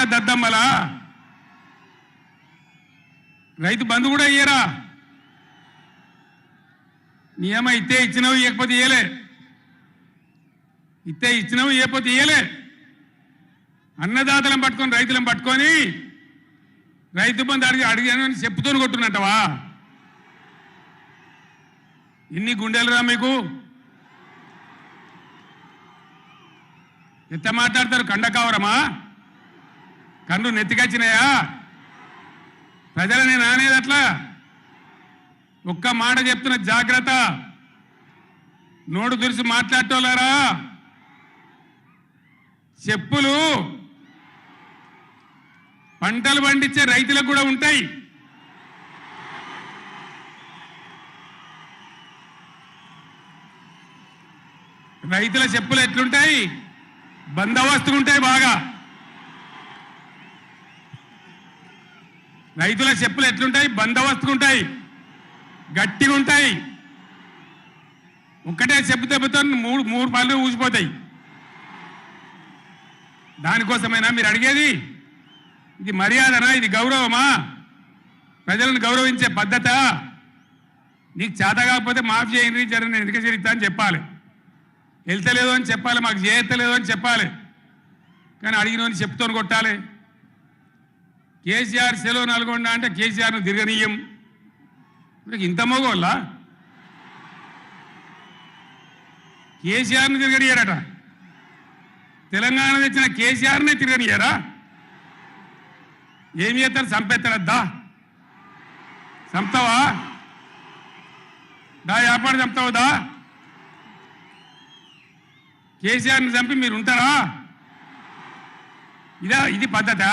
అడ్డ దద్దమ్మలా? రైతు బంధు కూడా ఇయ్యరా? నియమ ఇస్తే ఇచ్చినవి ఇవ్వకపోతే ఇయ్యలే. ఇస్తే ఇచ్చినవి ఇవ్వకపోతే ఇయ్యలే. అన్నదాతలను పట్టుకొని రైతులను పట్టుకొని రైతు బంధు అడిగి అడిగాను అని చెప్పుతోని కొట్టున్నట్టవా ఇన్ని గుండెలురా మీకు? ఎంత మాట్లాడతారు కండ కావరమా కన్ను నెత్తికొచ్చినాయా? ప్రజలని నానేది అట్లా ఒక్క మాట చెప్తున్న జాగ్రత్త. నోడు దురిసి మాట్లాడటోలారా చెప్పులు పంటలు పండించే రైతులకు కూడా ఉంటాయి. రైతుల చెప్పులు ఎట్లుంటాయి? బందోబస్తుగా ఉంటాయి బాగా. రైతుల చెప్పులు ఎట్లుంటాయి? బందోబస్తుగా ఉంటాయి గట్టిగా ఉంటాయి ఒక్కటే చెప్పు దెబ్బతో మూడు మూడు పళ్ళు ఊసిపోతాయి. దానికోసమైనా మీరు అడిగేది? ఇది మర్యాదనా? ఇది గౌరవమా? ప్రజలను గౌరవించే పద్ధత? నీకు చేత కాకపోతే మాఫ్ చేయండి జర నేను ఎందుకు అని చెప్పాలి. వెళ్తలేదు అని చెప్పాలి మాకు చేయత్తలేదు అని చెప్పాలి. కానీ అడిగినవని చెప్తోని కొట్టాలి. కేసీఆర్ సెలవు నల్గొండ అంటే కేసీఆర్ను తిరగనీయం. మీకు ఇంత మగోళ్ళ? కేసీఆర్ను తిరగనియారట. తెలంగాణ తెచ్చిన కేసీఆర్నే తిరగనియారా? ఏమి చేస్తారు? చంపేస్తారద్దా? చంపుతావా? దా వ్యాపారం చంపుతావు దా? కేసీఆర్ని చంపి మీరు ఉంటారా? ఇదా ఇది పద్ధతా?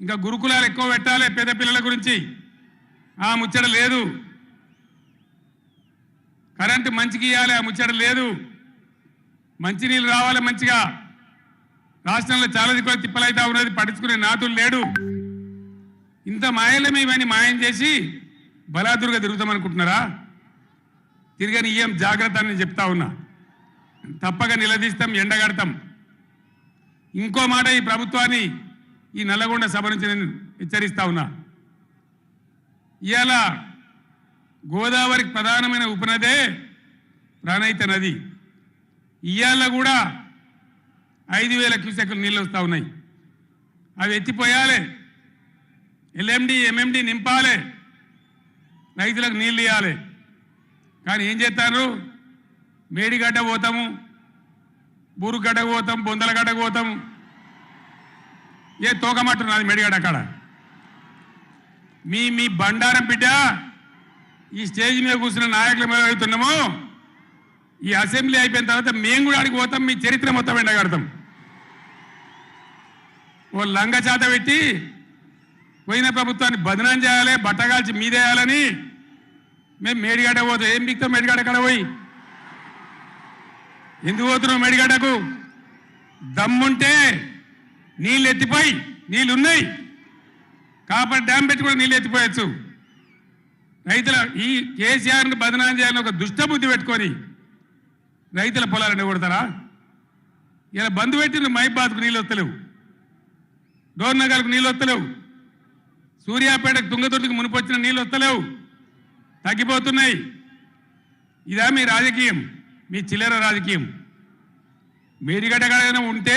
ఇంకా గురుకులాలు ఎక్కువ పెట్టాలి పేద పిల్లల గురించి. ఆ ముచ్చట లేదు. కరెంటు మంచికి ఇవ్వాలి ఆ ముచ్చట లేదు. మంచినీళ్ళు రావాలి మంచిగా. రాష్ట్రంలో చాలా దిక్కులు తిప్పలైతా ఉన్నది పట్టించుకునే నాతులు లేడు. ఇంత మాయలమే ఇవన్నీ మాయం చేసి బలాదురుగా తిరుగుతామనుకుంటున్నారా? తిరగని ఏం జాగ్రత్త అని చెప్తా ఉన్నా. తప్పక నిలదీస్తాం ఎండగడతాం. ఇంకో మాట ఈ ప్రభుత్వాన్ని ఈ నల్లగొండ సభ నుంచి నేను హెచ్చరిస్తా ఉన్నా. ఇవాళ గోదావరికి ప్రధానమైన ఉపనదే ప్రాణహిత నది. ఇవాళ కూడా ఐదు వేల క్యూసెక్లు నీళ్ళు వస్తూ ఉన్నాయి. అవి ఎత్తిపోయాలి. ఎల్ఎండి ఎంఎండి నింపాలి. రైతులకు నీళ్ళు ఇవ్వాలి కానీ ఏం చేస్తారు మేడిగడ్డ పోతాము బూరుగడ్డకు పోతాం బొందలగడ్డకు పోతాము ఏ తోకమట్టు నాది మెడిగాడు అక్కడ. మీ మీ బండారం బిడ్డ ఈ స్టేజ్ మీద కూర్చున్న నాయకుల మీద అడుగుతున్నాము. ఈ అసెంబ్లీ అయిపోయిన తర్వాత మేము కూడా అడిగి పోతాం మీ చరిత్ర మొత్తం ఎండగడతాం. ఓ లంగ చేత పెట్టి పోయిన ప్రభుత్వాన్ని బదనాం చేయాలి బట్టగాల్చి మీదేయాలని మేము మేడిగడ్డ పోతాం. ఏం బిక్తాం మేడిగడ్డ అక్కడ పోయి? ఎందుకు పోతున్నాం మేడిగడ్డకు దమ్ముంటే నీళ్ళు ఎత్తిపోయి నీళ్ళు ఉన్నాయి కాపర్ డ్యామ్ పెట్టి కూడా నీళ్ళు ఎత్తిపోయచ్చు రైతుల ఈ కేసీఆర్ని బదనాం చేయాలని ఒక దుష్టబుద్ధి పెట్టుకొని రైతుల పొలాలను కొడతారా? ఇలా బంధు పెట్టిన మైబాద్కు నీళ్ళు వస్తలేవు డోర్నగర్కు నీళ్ళు వస్తలేవు సూర్యాపేటకు తుంగతుర్తికి మునిపొచ్చిన నీళ్ళు వస్తలేవు తగ్గిపోతున్నాయి. ఇదా మీ రాజకీయం మీ చిల్లర రాజకీయం. మీరు గడగడైనా ఉంటే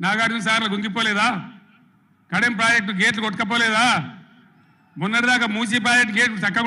నాగార్జున సార్లు గుంగిపోలేదా? కడెం ప్రాజెక్టు గేట్లు కొట్టుకపోలేదా? మొన్నటిదాకా మూసీ ప్రాజెక్టు గేట్లు చక్కగా